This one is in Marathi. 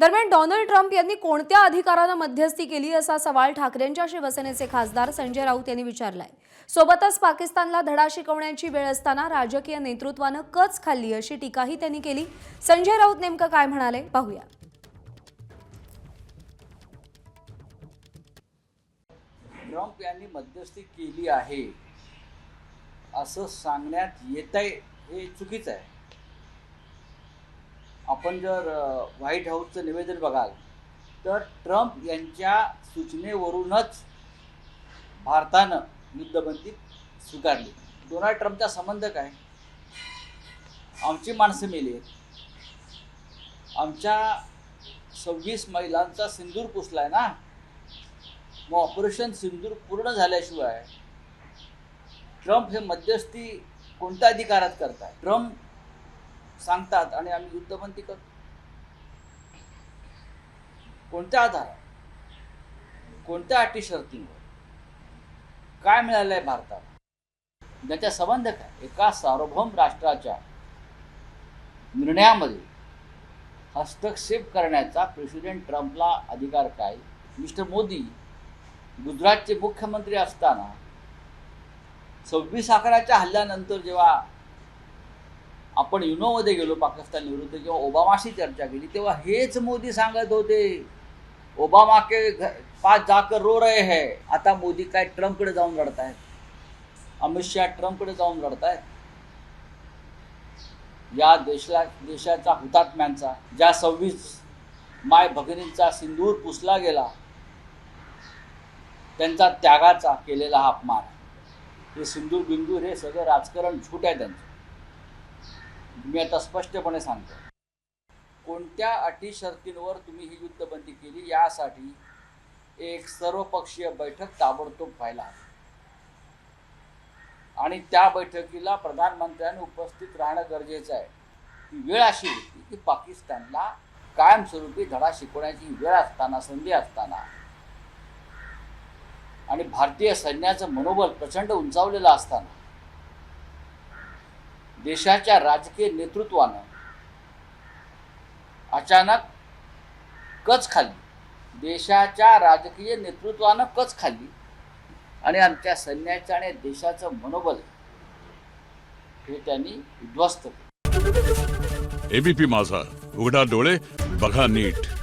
दरम्यान डोनाल्ड ट्रम्प यांनी कोणत्या अधिकारानं मध्यस्थी केली असा सवाल ठाकरेंच्या शिवसेनेचे खासदार संजय राऊत यांनी विचारलाय. सोबतच पाकिस्तानला धडा शिकवण्याची वेळ असताना राजकीय नेतृत्वानं कच खाल्ली अशी टीकाही त्यांनी केली. संजय राऊत नेमकं काय म्हणाले? पाहूया. ट्रम्प यांनी मध्यस्थी केली आहे. असं सांगण्यात येत आहे हे चुकीचं आहे. आपण जर व्हाईट हाऊसचं निवेदन बघाल तर ट्रम्प यांच्या सूचनेवरूनच भारतानं युद्धबंदी स्वीकारली. डोनाल्ड ट्रम्पचा संबंध काय? आमची माणसं मेली आहेत. आमच्या सव्वीस महिलांचा सिंदूर पुसलाय ना? मग ऑपरेशन सिंदूर पूर्ण झाल्याशिवाय ट्रम्प हे मध्यस्थी कोणत्या अधिकारात करताय? ट्रम्प सांगतात आणि आम्ही युद्धबंदी करतो. कोणत्या आधारात कोणत्या अटी शर्तींवर? काय मिळालं आहे भारताला ज्याचा संबंध काय? एका सार्वभौम राष्ट्राच्या निर्णयामध्ये हस्तक्षेप करण्याचा प्रेसिडेंट ट्रम्पला अधिकार काय? मिस्टर मोदी गुजरातचे मुख्यमंत्री असताना सव्वीस अकराच्या हल्ल्यानंतर जेव्हा आपण युनोमध्ये गेलो पाकिस्तान विरुद्ध किंवा ओबामाशी चर्चा केली तेव्हा हेच मोदी सांगत होते ओबामा के पाच पास जाकर रो रहे है. आता मोदी काय ट्रम्पकडे जाऊन लढतायत? अमित शहा ट्रम्पकडे जाऊन लढतायत? या देशला देशाचा हुतात्म्यांचा ज्या सव्वीस माय भगिनींचा सिंदूर पुसला गेला त्यांचा त्यागाचा केलेला हा अपमान. हे सिंदूर बिंदूर हे सगळं राजकारण झूट आहे त्यांचं. मी आता स्पष्टपणे सांगतो. कोणत्या अटी शर्तींवर तुम्ही ही युद्धबंदी केली यासाठी एक सर्वपक्षीय बैठक ताबडतोब व्हायला हवी. आणि त्या बैठकीला प्रधानमंत्र्यांनी उपस्थित राहणं गरजेचं आहे. ती वेळ अशी होती की पाकिस्तानला कायमस्वरूपी धडा शिकवण्याची वेळ असताना संधी असताना. आणि भारतीय सैन्याचं मनोबल प्रचंड उंचावलेलं असताना. देशाच्या राजकीय नेतृत्वानं अचानक कच खाल्ली. देशाच्या राजकीय नेतृत्वानं कच खाल्ली. आणि आमच्या सैन्याचं आणि देशाचं मनोबल हे त्यांनी उद्ध्वस्त केलं. एबीपी माझा. उघडा डोळे बघा नीट.